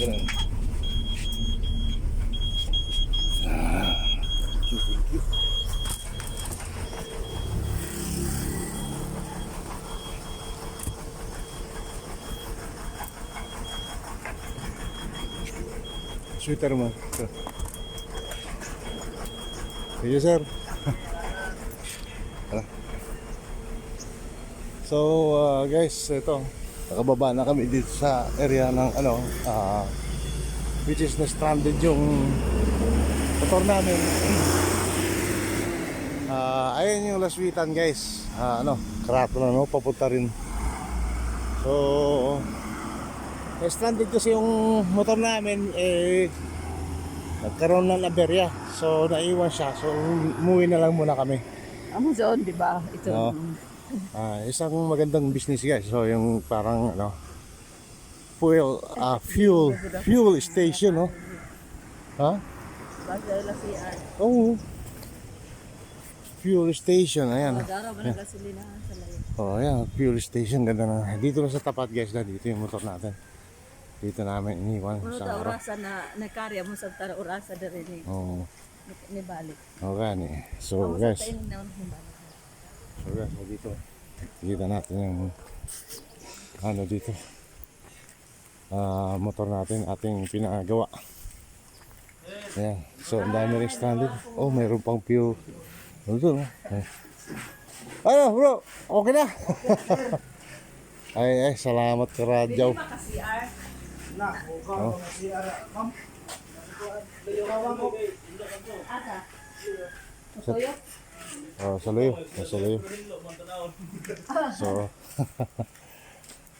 Ganun. Ah. Sweater mo. Ito. Thank you, sir. So, uh, guys, ito. Nakababa na kami dito sa area ng ano, ah, which is na stranded yung motor namin. Ah, ayun yung laswitan, guys. Ah, ano, karato na no, papunta rin. So, eh, stranded kasi yung motor namin eh nagkaroon ng aberya. So naiwan siya. So umuwi na lang muna kami. Amazon, di ba? Ito. Oo. Ah, isang magandang business guys. So yung parang ano fuel ah, fuel fuel station no. Ha? Si Ar. Oh. Fuel station ayan. Oh, ayan, fuel station ganda na. Dito na sa tapat guys na dito yung motor natin. Dito namin iniwan Ano sa araw. orasa na nakarya mo sa tara orasa na rin eh. Oh, Ni, ni balik. oh gani. So Amo guys, sa tayo na ni balik. So guys, so dito, kita natin yung ano dito. Ah, motor natin ating pinagawa. Ayan. So, ang dami rin stranded. Oh, mayroon pang fuel. Ano no? Ay. Ano, bro? Okay na? ay, ay, salamat ka, Radyaw. Oh. Ata. Tuyo? Oh, sa layo. Oh, sa layo. So,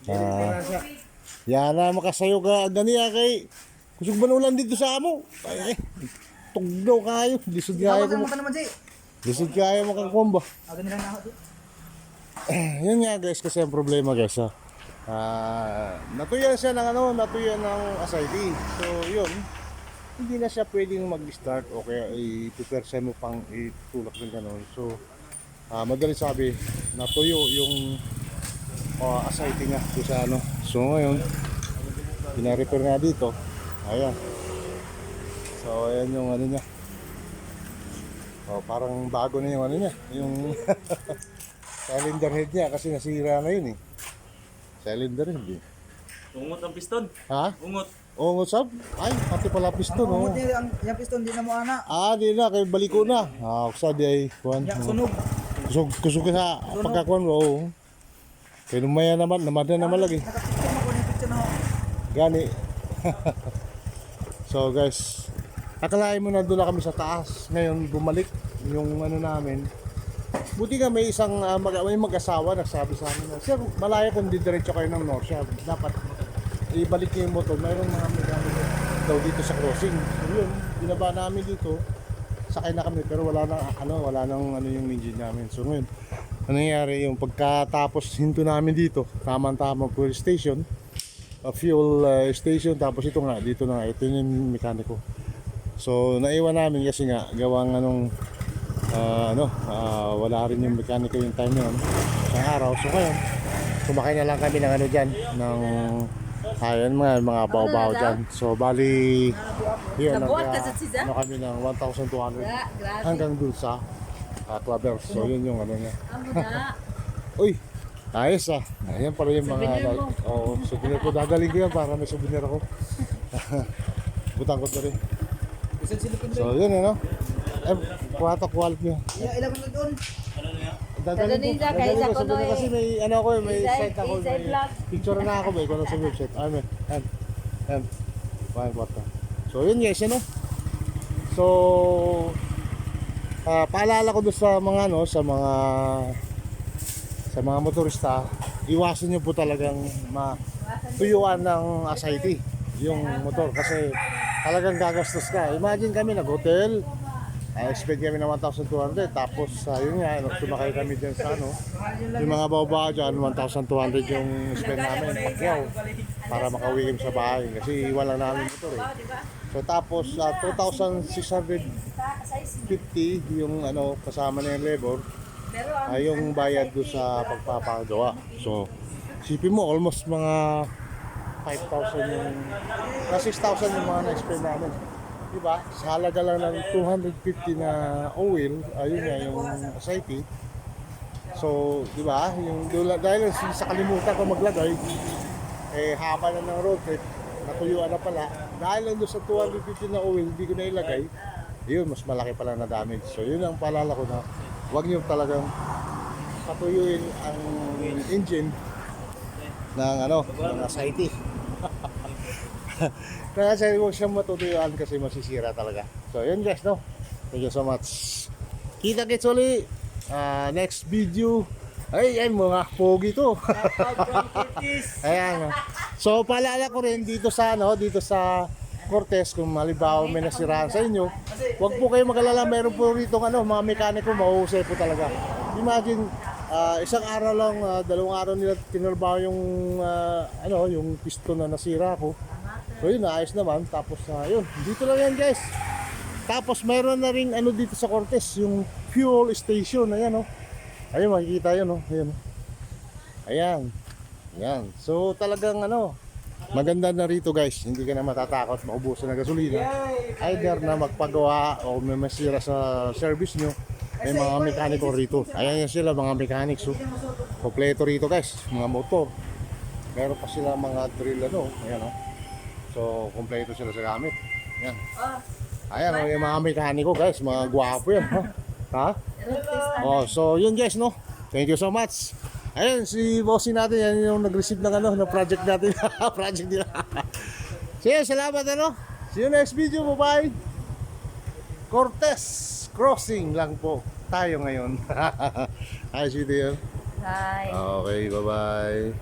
ah, yan na makasayo ka ganiya kay kusog banulan dito sa amo. Ay, ay, tugdaw kayo. Lisod kayo ko. Ano naman, Jay? Lisod kayo makakomba. Aga nila na ako. Yun nga guys kasi ang problema guys ha. Ah, natuyan siya ng ano, natuyan ng aside. So, yun. Hindi na siya pwedeng mag-start o kaya i-prepare mo pang itulak ng ganun. So, ah madali sabi, natuyo yung uh, aside nga doon sa ano. So, ngayon, pina-repair nga dito. Ayan. So, ayan yung ano niya. Oh, parang bago na yung ano niya. Yung cylinder head niya kasi nasira na yun eh. Cylinder head eh. Ungot ang piston. Ha? Ungot. Oo, oh, sab? Ay, pati pala piston, Ang oh. niya, ang yung piston di na mo ana. Ah, di na, kay baliko na. Ah, uksa di ay, kuhan. Ya, sunog. Kusog, kusog ka sa pagkakuan mo, oo. Kaya lumaya naman, naman na naman lagi. Gani. so guys, akalain mo na doon kami sa taas. Ngayon, bumalik yung ano namin. Buti nga may isang ah, mag, may mag-asawa nagsabi sa amin na, Sir, malaya kung didiretso kayo ng North Shore. Dapat ibalik niyo yung motor. Mayroong mga mekaniko daw dito sa crossing. So yun, binaba namin dito. Sakay na kami pero wala na ano, wala nang ano yung engine namin. So ngayon, ano nangyari yung pagkatapos hinto namin dito, tamang-tamang fuel station, a fuel uh, station tapos ito nga dito na ito yung mekaniko. So naiwan namin kasi nga gawang anong ah, ano ah, wala rin yung mekaniko yung time yun sa araw. So ngayon sumakay na lang kami ng ano dyan ng ayan mga mga baw-baw dyan. So bali yun nag, ah, sisa? ano kami ng 1,200 Gra- Grabe. hanggang dun sa uh, Twabers. So yun yung ano niya. Amo na. Uy, ayos ah. Ayan pala yung mga Souvenir mo. Oo, souvenir ko. Dadaling ko yan para may souvenir ako. Butang ko na rin. So yun ano. Eh, kwata quality yun. Ya, ilang mo doon. Dadaling ko. Kaysa ko. Sabi ko kasi eh. may ano ako eh, may site ako. May picture na ako ba? Na sa website. Ay, may. Yan. Yan. Fine, kwarta. So yun guys, ano. So, ah paalala ko doon sa mga ano, sa mga sa mga motorista, iwasan nyo po talagang matuyuan ng aside yung motor kasi talagang gagastos ka. Imagine kami nag-hotel, I expect kami ng 1,200 tapos uh, yun nga, no, sumakay kami dyan sa ano, yung mga baba dyan, 1,200 yung spend namin, pakyaw, para makauwi kami sa bahay kasi iwan lang namin motor eh. So tapos uh, 2,650 yung ano, kasama na yung labor, ay yung bayad do sa pagpapagawa. So, sipin mo, almost mga 5,000 yung, na 6,000 yung mga na-spend namin. Diba? Sa halaga lang ng 250 na oil, ayun nga yung SIP. So, di ba? Yung dahil sa kalimutan ko maglagay, eh haba na ng road trip, natuyuan na pala. Dahil lang sa 250 na oil, hindi ko na ilagay, yun, mas malaki pala na damage. So, yun ang paalala ko na huwag niyo talagang patuyuin ang engine ng ano, ng SIT. Kaya sabi ko siya matutuyuan kasi masisira talaga. So, yun guys, no? Thank you so much. Kita kits uli. Ah, next video. Ay, ay, mga pogi to. Ayan. So, paalala ko rin dito sa, ano, dito sa Cortez, kung malibaw may nasiraan sa inyo, huwag po kayo mag-alala, meron po rito ano, mga mekaniko, mahuhusay po talaga. Imagine, ah, isang araw lang, ah, dalawang araw nila tinarbaho yung, ah, ano, yung piston na nasira ko. So yun, naayos naman. Tapos, ah, yun, dito lang yan guys. Tapos mayroon na rin ano dito sa Cortez, yung fuel station, ayan oh. Ayun, makikita yun oh, ayan oh. Ayan. Ayan. So talagang ano, maganda na rito guys. Hindi ka na matatakot maubusan ng gasolina. Either na magpagawa o may masira sa service nyo, may mga mekaniko rito. Ayan yan sila, mga mechanics. So, kompleto rito guys, mga motor. Meron pa sila mga drill ano, ayan oh. So, kompleto sila sa gamit. Ayan. Ayan, oh, yung mga mekaniko guys, mga gwapo yan. Ha? ha? Oh, so yun guys, no? Thank you so much. Ayun, si bossing natin, yan yung nag-receive ng ano, ng project natin. project nila. so yun, salamat ano. See you next video, bye-bye. Cortez Crossing lang po tayo ngayon. Ayos video. Hi. Okay, bye-bye.